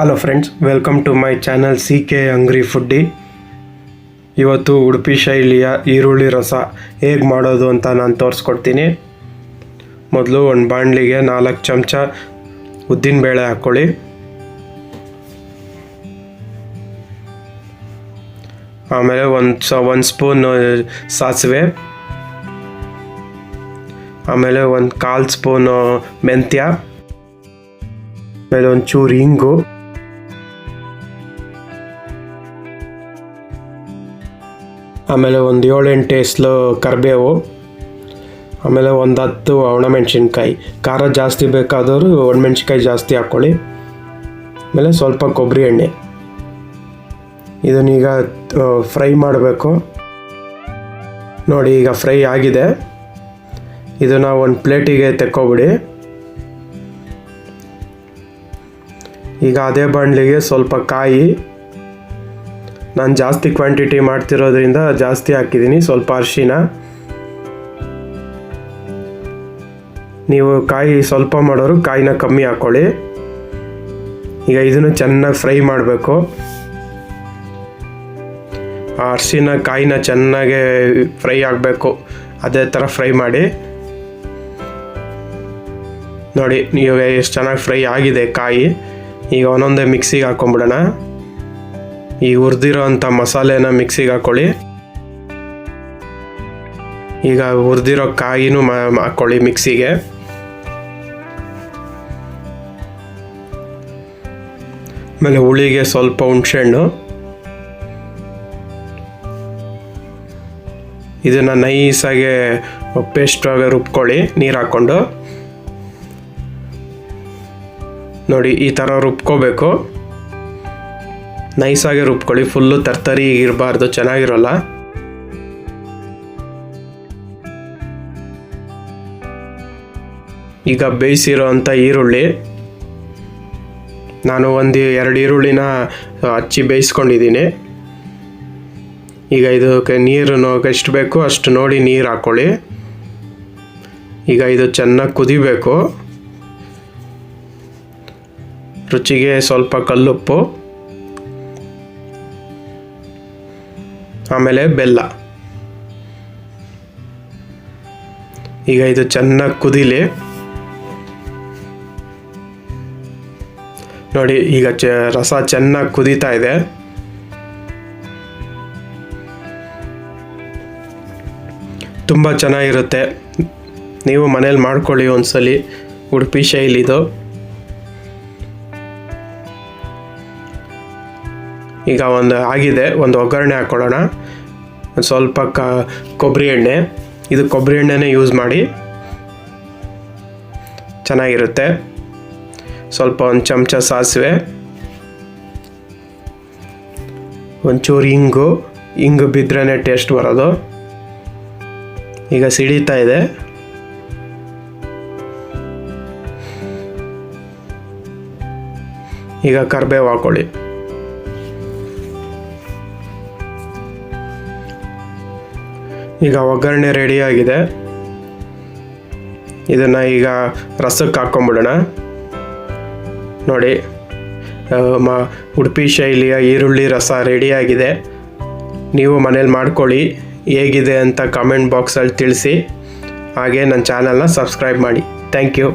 Hello friends welcome to my channel C K angry foodie ಇವತ್ತು ಉಡುಪಿ ಶೈಲಿಯ ಈರುಳ್ಳಿ ರಸ ಹೇಗೆ ಮಾಡೋದು ಅಂತ ನಾನು ತೋರಿಸ್ಕೊಡ್ತೀನಿ. ಮೊದಲು ಒಂದು ಬಾಣಲಿಗೆ ನಾಲ್ಕು ಚಮಚ ಉದ್ದಿನಬೇಳೆ ಹಾಕ್ಕೊಳ್ಳಿ ಆಮೇಲೆ ಒಂದು ಸ, ಒಂದು ಸ್ಪೂನ್ ಸಾಸಿವೆ. ಆಮೇಲೆ ಒಂದು ಕಾಲು ಸ್ಪೂನು ಮೆಂತ್ಯ. ಆಮೇಲೆ ಒಂಚೂರು ಹಿಂಗು ಆಮೇಲೆ ಒಂದು ಏಳೆಂಟು ಎಸ್ಲು ಕರಿಬೇವು, ಆಮೇಲೆ ಒಂದು ಹತ್ತು ಒಣಮೆಣ್ಸಿನ್ಕಾಯಿ. ಖಾರ ಜಾಸ್ತಿ ಬೇಕಾದವರು ಒಣಮೆಣ್ಸಿನ್ಕಾಯಿ ಜಾಸ್ತಿ ಹಾಕ್ಕೊಳ್ಳಿ ಆಮೇಲೆ ಸ್ವಲ್ಪ ಕೊಬ್ಬರಿ ಎಣ್ಣೆ. ಇದನ್ನೀಗ ಫ್ರೈ ಮಾಡಬೇಕು. ನೋಡಿ, ಈಗ ಫ್ರೈ ಆಗಿದೆ. ಇದನ್ನು ಒಂದು ಪ್ಲೇಟಿಗೆ ತೆಕ್ಕೊಬಿಡಿ. ಈಗ ಅದೇ ಬಾಣಲಿಗೆ ಸ್ವಲ್ಪ ಕಾಯಿ ನಾನು ಜಾಸ್ತಿ ಕ್ವಾಂಟಿಟಿ ಮಾಡ್ತಿರೋದ್ರಿಂದ ಜಾಸ್ತಿ ಹಾಕಿದ್ದೀನಿ ಸ್ವಲ್ಪ ಅರಿಶಿನ. ನೀವು ಕಾಯಿ ಸ್ವಲ್ಪ ಮಾಡೋರು ಕಾಯಿನ ಕಮ್ಮಿ ಹಾಕ್ಕೊಳ್ಳಿ ಈಗ ಇದನ್ನು ಚೆನ್ನಾಗಿ ಫ್ರೈ ಮಾಡಬೇಕು. ಆ ಅರಿಶಿನ ಕಾಯಿನ ಚೆನ್ನಾಗಿ ಫ್ರೈ ಆಗಬೇಕು. ಅದೇ ಥರ ಫ್ರೈ ಮಾಡಿ. ನೋಡಿ ನೀವು ಎಷ್ಟು ಚೆನ್ನಾಗಿ ಫ್ರೈ ಆಗಿದೆ ಕಾಯಿ. ಈಗ ಒಂದೊಂದೇ ಮಿಕ್ಸಿಗೆ ಹಾಕೊಂಬಿಡೋಣ. ಈ ಹುರಿದಿರೋ ಅಂಥ ಮಸಾಲೆನ ಮಿಕ್ಸಿಗೆ ಹಾಕ್ಕೊಳ್ಳಿ. ಈಗ ಹುರಿದಿರೋ ಕಾಯಿನೂ ಹಾಕ್ಕೊಳ್ಳಿ ಮಿಕ್ಸಿಗೆ. ಆಮೇಲೆ ಹುಳಿಗೆ ಸ್ವಲ್ಪ ಹುಣಸೆಹಣ್ಣು. ಇದನ್ನು ನೈಸಾಗೆ ಪೇಸ್ಟ್ ರುಬ್ಕೊಳ್ಳಿ, ನೀರು ಹಾಕ್ಕೊಂಡು. ನೋಡಿ, ಈ ಥರ ರುಬ್ಕೋಬೇಕು. ನೈಸಾಗಿ ರುಬ್ಕೊಳ್ಳಿ. ಫುಲ್ಲು ತರ್ತರಿ ಇರಬಾರ್ದು, ಚೆನ್ನಾಗಿರೋಲ್ಲ. ಈಗ ಬೇಯಿಸಿರೋ ಅಂಥ ಈರುಳ್ಳಿ. ನಾನು ಒಂದು ಎರಡು ಈರುಳ್ಳಿನ ಹಚ್ಚಿ ಬೇಯಿಸ್ಕೊಂಡಿದ್ದೀನಿ. ಈಗ ಇದಕ್ಕೆ ನೀರು ಎಷ್ಟು ಬೇಕೋ ಅಷ್ಟು ನೋಡಿ ನೀರು ಹಾಕ್ಕೊಳ್ಳಿ ಈಗ ಇದು ಚೆನ್ನಾಗಿ ಕುದಿಬೇಕು. ರುಚಿಗೆ ಸ್ವಲ್ಪ ಕಲ್ಲುಪ್ಪು. ಆಮೇಲೆ ಬೆಲ್ಲ. ಈಗ ಇದು ಚೆನ್ನಾಗಿ ಕುದೀಲಿ. ನೋಡಿ, ಈಗ ಚ, ರಸ ಚೆನ್ನಾಗಿ ಕುದೀತಾ ಇದೆ. ತುಂಬ ಚೆನ್ನಾಗಿರುತ್ತೆ. ನೀವು ಮನೇಲಿ ಮಾಡ್ಕೊಳ್ಳಿ ಒಂದ್ಸಲಿ ಉಡುಪಿ ಶೈಲಿದು. ಈಗ ಒಂದು ಆಗಿದೆ, ಒಂದು ಒಗ್ಗರಣೆ ಹಾಕ್ಕೊಳ್ಳೋಣ ಒಂದು ಸ್ವಲ್ಪ ಕ, ಕೊಬ್ಬರಿ ಎಣ್ಣೆ. ಇದು ಕೊಬ್ಬರಿ ಎಣ್ಣೆನೇ ಯೂಸ್ ಮಾಡಿ ಚೆನ್ನಾಗಿರುತ್ತೆ. ಸ್ವಲ್ಪ ಒಂದು ಚಮಚ ಸಾಸಿವೆ. ಒಂಚೂರು ಇಂಗು. ಇಂಗು ಬಿದ್ರೇ ಟೇಸ್ಟ್ ಬರೋದು. ಈಗ ಸಿಡಿತಾ ಇದೆ. ಈಗ ಕರ್ಬೇವು ಹಾಕೊಳ್ಳಿ. ಈಗ ಒಗ್ಗರಣೆ ರೆಡಿಯಾಗಿದೆ ಇದನ್ನು ಈಗ ರಸಕ್ಕೆ ಹಾಕ್ಕೊಂಬಿಡೋಣ. ನೋಡಿ ಮ, ಉಡುಪಿ ಶೈಲಿಯ ಈರುಳ್ಳಿ ರಸ ರೆಡಿಯಾಗಿದೆ ನೀವು ಮನೇಲಿ ಮಾಡ್ಕೊಳ್ಳಿ, ಹೇಗಿದೆ ಅಂತ ಕಮೆಂಟ್ ಬಾಕ್ಸಲ್ಲಿ ತಿಳಿಸಿ. ಹಾಗೆ ನನ್ನ ಚಾನಲ್ನ ಸಬ್ಸ್ಕ್ರೈಬ್ ಮಾಡಿ. Thank you